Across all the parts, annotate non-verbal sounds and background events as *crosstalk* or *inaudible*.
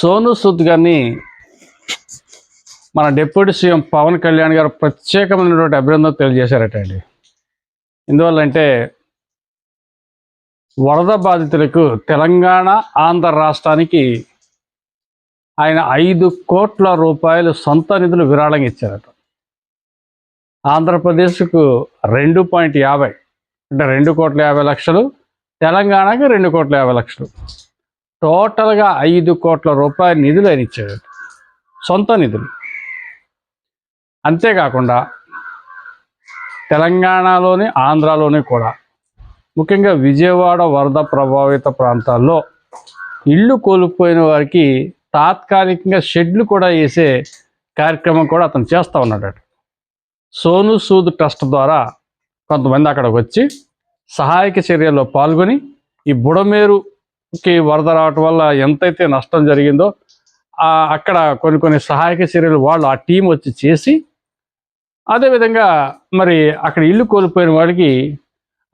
సోను సూద్ గారిని మన deputy CM Pawan Kalyan గారు ప్రత్యేకమైనటువంటి అభినందన తెలియజేశారట అండి. ఎందువల్ల అంటే వరద బాధితులకు తెలంగాణ ఆంధ్ర రాష్ట్రానికి ఆయన ఐదు కోట్ల రూపాయలు సొంత నిధులు విరాళంగా ఇచ్చారట. ఆంధ్రప్రదేశ్కు రెండు పాయింట్ యాభై అంటే రెండు కోట్ల యాభై లక్షలు తెలంగాణకి రెండు కోట్ల యాభై లక్షలు. టోటల్గా ఐదు కోట్ల రూపాయల నిధులు ఆయన ఇచ్చాడు. సొంత నిధులు. అంతేకాకుండా తెలంగాణలోని ఆంధ్రాలోని కూడా. ముఖ్యంగా విజయవాడ వరద ప్రభావిత ప్రాంతాల్లో ఇళ్ళు కోల్పోయిన వారికి తాత్కాలికంగా షెడ్లు కూడా వేసే కార్యక్రమం కూడా అతను చేస్తూ ఉన్నాడట. సోను సూద్ ట్రస్ట్ ద్వారా కొంతమంది అక్కడికి వచ్చి సహాయక చర్యల్లో పాల్గొని ఈ బుడమేరు కి వరద రావటం వల్ల ఎంతైతే నష్టం జరిగిందో అక్కడ కొన్ని కొన్ని సహాయక చర్యలు వాళ్ళు ఆ టీం వచ్చి చేసి అదేవిధంగా మరి అక్కడ ఇల్లు కోల్పోయిన వాళ్ళకి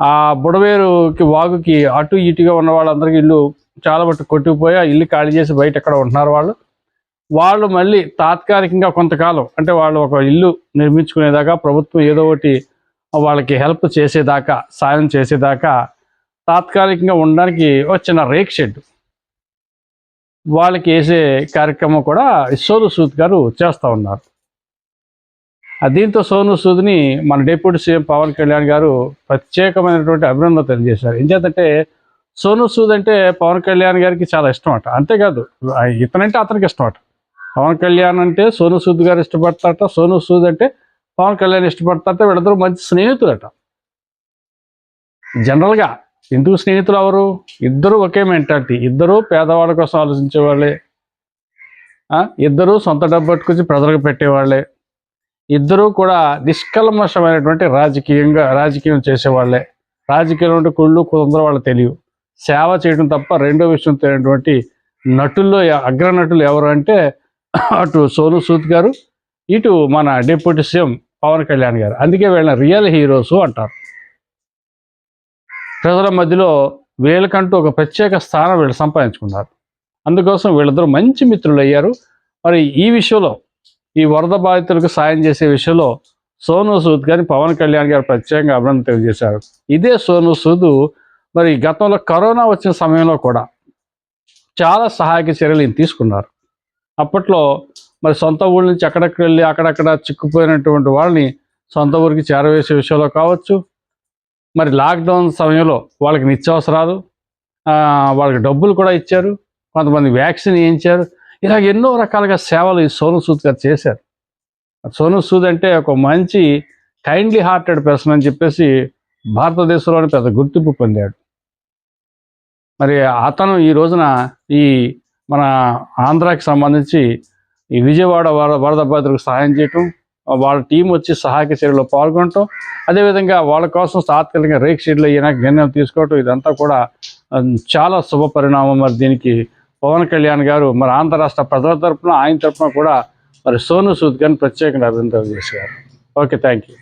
ఆ బుడవేరుకి వాగుకి అటు ఇటుగా ఉన్న వాళ్ళందరికీ ఇల్లు చాలా మట్టు కొట్టుకుపోయి ఇల్లు ఖాళీ చేసి బయట ఎక్కడ ఉంటున్నారు వాళ్ళు? వాళ్ళు మళ్ళీ తాత్కాలికంగా కొంతకాలం అంటే వాళ్ళు ఒక ఇల్లు నిర్మించుకునేదాకా ప్రభుత్వం ఏదో ఒకటి వాళ్ళకి హెల్ప్ చేసేదాకా సాయం చేసేదాకా తాత్కాలికంగా ఉండడానికి ఒక చిన్న రేక్ షెడ్. వాళ్ళకి వేసే కార్యక్రమం కూడా సోను సూద్ గారు చేస్తూ ఉన్నారు. దీంతో సోను సూద్ని మన డిప్యూటీ సీఎం పవన్ కళ్యాణ్ గారు ప్రత్యేకమైనటువంటి అభినందన తెలియజేశారు. ఏం సోను సూద్ అంటే పవన్ కళ్యాణ్ గారికి చాలా ఇష్టం అట అంతేకాదు ఇతనంటే అతనికి ఇష్టం అట పవన్ కళ్యాణ్ అంటే సోను సూద్ గారు ఇష్టపడతారట సోను సూద్ అంటే పవన్ కళ్యాణ్ ఇష్టపడతారట వీళ్ళిద్దరూ మంచి స్నేహితులట. జనరల్గా హిందూ స్నేహితులు ఎవరు? ఇద్దరు ఒకే మెంటాలిటీ ఇద్దరు పేదవాళ్ళ కోసం ఆలోచించే వాళ్ళే ఇద్దరు సొంత డబ్బు పట్టుకొచ్చి ప్రజలకు పెట్టేవాళ్ళే. ఇద్దరూ కూడా నిష్కల్మషమైనటువంటి రాజకీయంగా రాజకీయం చేసేవాళ్ళే. రాజకీయంలో కుళ్ళు కుదర వాళ్ళు తెలియవు. సేవ చేయడం తప్ప రెండో విషయం తెలియనటువంటి నటుల్లో అగ్ర అగ్రనటులు ఎవరు అంటే *coughs* అటు సోను సూద్ గారు ఇటు మన డిప్యూటీ సీఎం పవన్ కళ్యాణ్ గారు. అందుకే వీళ్ళని రియల్ హీరోస్ అంటారు. ప్రజల మధ్యలో వీళ్ళకంటూ ఒక ప్రత్యేక స్థానం వీళ్ళు సంపాదించుకున్నారు. అందుకోసం వీళ్ళిద్దరూ మంచి మిత్రులు అయ్యారు. మరి ఈ విషయంలో ఈ వరద బాధితులకు సాయం చేసే విషయంలో సోను సూద్ గారిని పవన్ కళ్యాణ్ గారు ప్రత్యేకంగా అభినందన తెలియజేశారు. ఇదే సోను సూద్ మరి గతంలో కరోనా వచ్చిన సమయంలో కూడా చాలా సహాయక చర్యలు ఈయన తీసుకున్నారు. అప్పట్లో మరి సొంత ఊళ్ళ నుంచి అక్కడక్కడ వెళ్ళి అక్కడక్కడ చిక్కుపోయినటువంటి వాళ్ళని సొంత ఊరికి చేరవేసే విషయంలో కావచ్చు మరి లాక్డౌన్ సమయంలో వాళ్ళకి నిత్యావసరాలు వాళ్ళకి డబ్బులు కూడా ఇచ్చారు. కొంతమంది వ్యాక్సిన్ వేయించారు. ఇలా ఎన్నో రకాలుగా సేవలు ఈ సోను సూద్ గారు చేశారు. సోను సూద్ అంటే ఒక మంచి కైండ్లీ హార్టెడ్ పర్సన్ అని చెప్పేసి భారతదేశంలోని పెద్ద గుర్తింపు పొందాడు. మరి అతను ఈ రోజున ఈ మన ఆంధ్రాకి సంబంధించి ఈ విజయవాడ వరద బాధితులకు సహాయం చేయటం వాళ్ళ టీం వచ్చి సహాయక చర్యలో పాల్గొనటం అదేవిధంగా వాళ్ళ కోసం తాత్కాలికంగా రేక్ షీడ్లు అయినా నిర్ణయం తీసుకోవటం ఇదంతా కూడా చాలా శుభ పరిణామం. మరి దీనికి పవన్ కళ్యాణ్ గారు మరి ఆంధ్ర రాష్ట్ర ప్రజల తరపున ఆయన తరపున కూడా మరి సోను సూద్ గారిని ప్రత్యేకంగా అభినందనలు చేశారు ఓకే థ్యాంక్ యూ